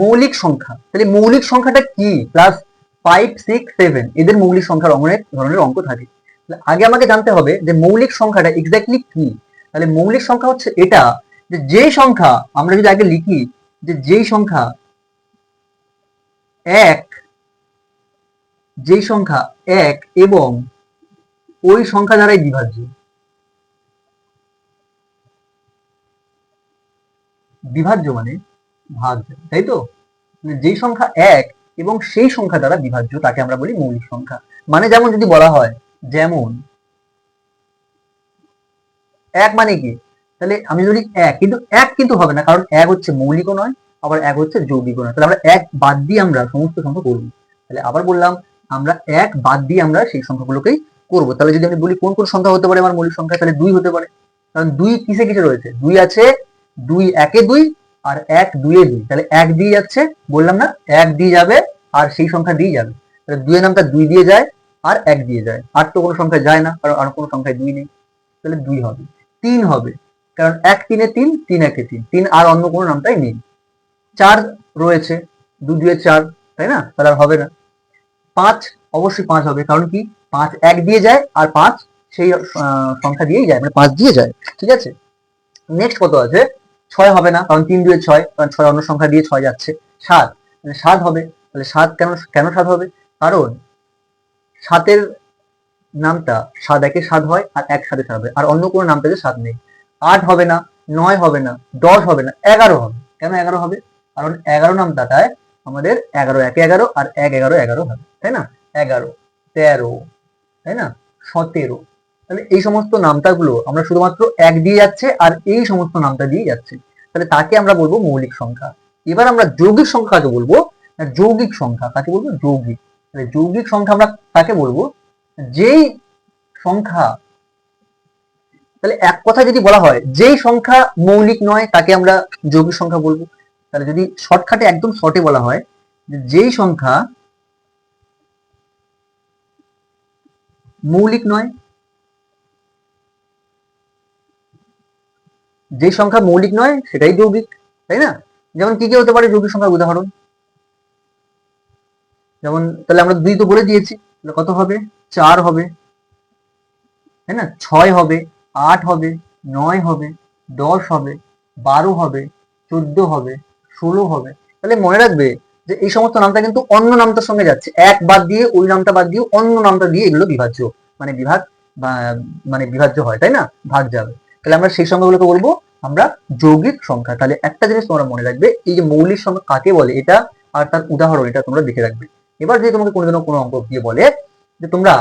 মৌলিক সংখ্যা। তাহলে মৌলিক সংখ্যাটা কি? প্লাস ফাইভ সিক্স সেভেন এদের মৌলিক সংখ্যার অনেক ধরনের অঙ্ক থাকে। আগে আমাকে জানতে হবে যে মৌলিক সংখ্যাটা এক্স্যাক্টলি কি? তাহলে মৌলিক সংখ্যা হচ্ছে এটা, যে যেই সংখ্যা, আমরা যদি আগে লিখি, যে যেই সংখ্যা এক, যেই সংখ্যা এক এবং ওই সংখ্যা দ্বারাই বিভাজ্য। বিভাজ্য মানে ভাগ তাই তো? মানে যেই সংখ্যা এক এবং সেই সংখ্যা দ্বারা বিভাজ্য, তাকে আমরা বলি মৌলিক সংখ্যা। মানে যেমন যদি বলা হয়, যেমন এক মানে কি? তাহলে আমি যদি এক, কিন্তু এক কিন্তু হবে না, কারণ এক হচ্ছে মৌলিকও নয়, আবার এক হচ্ছে যৌগিকও নয়। তাহলে আমরা এক বাদ দিয়ে আমরা সমস্ত সংখ্যা করব। তাহলে আবার বললাম, আমরা এক বাদ দিয়ে আমরা সেই সংখ্যাগুলোকেই করব। তাহলে যদি আমি বলি কোন কোন সংখ্যা হতে পারে আমার মৌলিক সংখ্যা, তাহলে দুই হতে পারে। কারণ দুই কিসে কিসে রয়েছে? দুই আছে, দুই, একে দুই আর এক দুয়ে দুই। তাহলে এক দিয়ে যাচ্ছে, বললাম না, এক দিয়ে যাবে আর সেই সংখ্যা দিয়ে যাবে। তাহলে দুইয়ের নামটা দুই দিয়ে যায় আর এক দিয়ে যায়। আর তো কোনো সংখ্যা যায় না, কারণ আর কোনো সংখ্যায় দুই নেই। তাহলে দুই হবে। তিন হবে, কারণ এক তিনে তিন তিন একে তিন। তিন আর অন্য কোনো নামটাই নেই। চার রয়েছে, দু দুয়ে চার, তাই না? তাহলে আর হবে না। পাঁচ, অবশ্যই পাঁচ হবে, কারণ কি? পাঁচ এক দিয়ে যায় আর পাঁচ সেই সংখ্যা দিয়েই যায় মানে পাঁচ দিয়ে যায়। ঠিক আছে? নেক্সট কত আছে? ছয় হবে না, কারণ তিন দুয়ে ছয়, কারণ ছয় অন্য সংখ্যা দিয়ে ছয় যাচ্ছে। সাত মানে সাত হবে, তাহলে সাত কেন কেন সাত হবে? কারণ সাতের নামটা সাত একে সাত হয় আর এক সাথে হবে, আর অন্য কোনো নামটাতে সাত নেই। আট হবে না, নয় হবে না, দশ হবে না, এগারো হবে। কেন এগারো হবে? কারণ এগারো নামটাটায় আমাদের এগারো একে এগারো আর এক এগারো এগারো হবে, তাই না? এগারো, তেরো, তাই না? সতেরো। তাহলে এই সমস্ত নামটাগুলো আমরা শুধুমাত্র এক দিয়ে যাচ্ছে আর এই সমস্ত নামটা দিয়ে যাচ্ছে। তাহলে তাকে আমরা বলব মৌলিক সংখ্যা। এবার আমরা যৌগিক সংখ্যা বলব? যৌগিক সংখ্যা কাকে বলব? যৌগিক। তাহলে যৌগিক সংখ্যা আমরা কাকে বলব? যেই সংখ্যা, তাহলে এক কথা যদি বলা হয়, যেই সংখ্যা মৌলিক নয় তাকে আমরা যৌগিক সংখ্যা বলব। তাহলে যদি শর্টকাটে একদম শর্টে বলা হয় যেই সংখ্যা মৌলিক নয় যে সংখ্যা মৌলিক নয়, সেটাই যৌগিক, তাই না? যেমন কি কি হতে পারে যৌগিক সংখ্যার উদাহরণ? যেমন, তাহলে আমরা দুই তো বলে দিয়েছি কত হবে? চার হবে, তাই না? ছয় হবে, আট হবে, নয় হবে, দশ হবে, বারো হবে, চোদ্দ হবে, ষোলো হবে। তাহলে মনে রাখবে যে এই সমস্ত নামটা কিন্তু অন্য নামটার সঙ্গে যাচ্ছে। এক বাদ দিয়ে, ওই নামটা বাদ দিয়ে অন্য নামটা দিয়ে এগুলো বিভাজ্য মানে বিভাগ মানে বিভাজ্য হয়, তাই না? ভাগ যাবে। তাহলে আমরা সেই সংখ্যাগুলোকে বলব আমরা যৌগিক সংখ্যা। তাহলে একটা জিনিস তোমরা মনে রাখবে, এই যে মৌলিক সংখ্যা কাকে বলে, এটা আর তার উদাহরণ এটা তোমরা দেখে রাখবে। এবার যদি তোমাকে কোনোদিনও কোনো অঙ্ক দিয়ে বলে যে তোমরা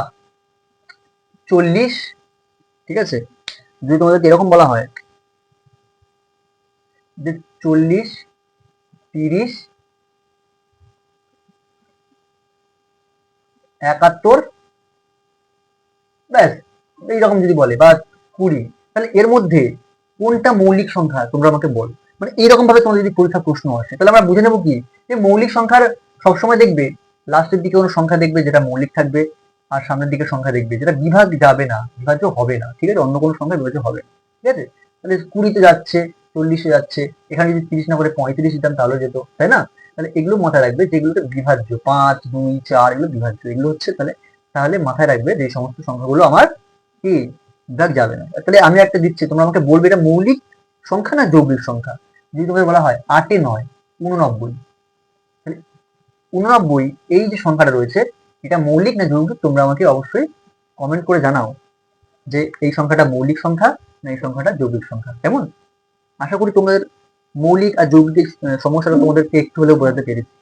চল্লিশ, ঠিক আছে? যদি তোমাদেরকে এরকম বলা হয় যে চল্লিশ, তিরিশ, একাত্তর, ব্যাস, এইরকম যদি বলে, বা কুড়ি তাহলে এর মধ্যে কোনটা মৌলিক সংখ্যা, তোমরা আমাকে বল। মানে এইরকম ভাবে তোমাদের যদি পরীক্ষা প্রশ্ন আসে, তাহলে আমরা বুঝে নেব কি? যে মৌলিক সংখ্যার সবসময় দেখবে, লাস্টের দিকে কোনো সংখ্যা দেখবে যেটা মৌলিক থাকবে, আর সামনের দিকে সংখ্যা দেখবে যেটা বিভাগ যাবে না, বিভাজ্য হবে না, ঠিক আছে? অন্য কোনো সংখ্যা বিভাজ্য হবে ঠিক আছে? তাহলে কুড়িতে যাচ্ছে, চল্লিশে যাচ্ছে, এখানে যদি তিরিশ না করে পঁয়ত্রিশ দিতাম তাহলে যেত, তাই না? তাহলে এগুলো মাথায় রাখবে যেগুলোতে বিভাজ্য, পাঁচ, দুই, চার, এগুলো বিভাজ্য, এগুলো হচ্ছে তাহলে তাহলে মাথায় রাখবে যে সমস্ত সংখ্যাগুলো আমার কি? বিভাগ যাবে না। তাহলে আমি একটা দিচ্ছি, তোমরা আমাকে বলবে এটা মৌলিক সংখ্যা না যৌগিক সংখ্যা? যদি তোমাকে বলা হয় আটে নয়, উননব্বই। তাহলে উননব্বই এই যে সংখ্যাটা রয়েছে, এটা মৌলিক না যৌগিক? তোমরা আমাকে অবশ্যই কমেন্ট করে জানাও যে এই সংখ্যাটা মৌলিক সংখ্যা না এই সংখ্যাটা যৌগিক সংখ্যা। কেমন? আশা করি তোমাদের মৌলিক আর যৌগিক সমস্যাটা তোমাদেরকে একটু হলেও বোঝাতে পেরেছি।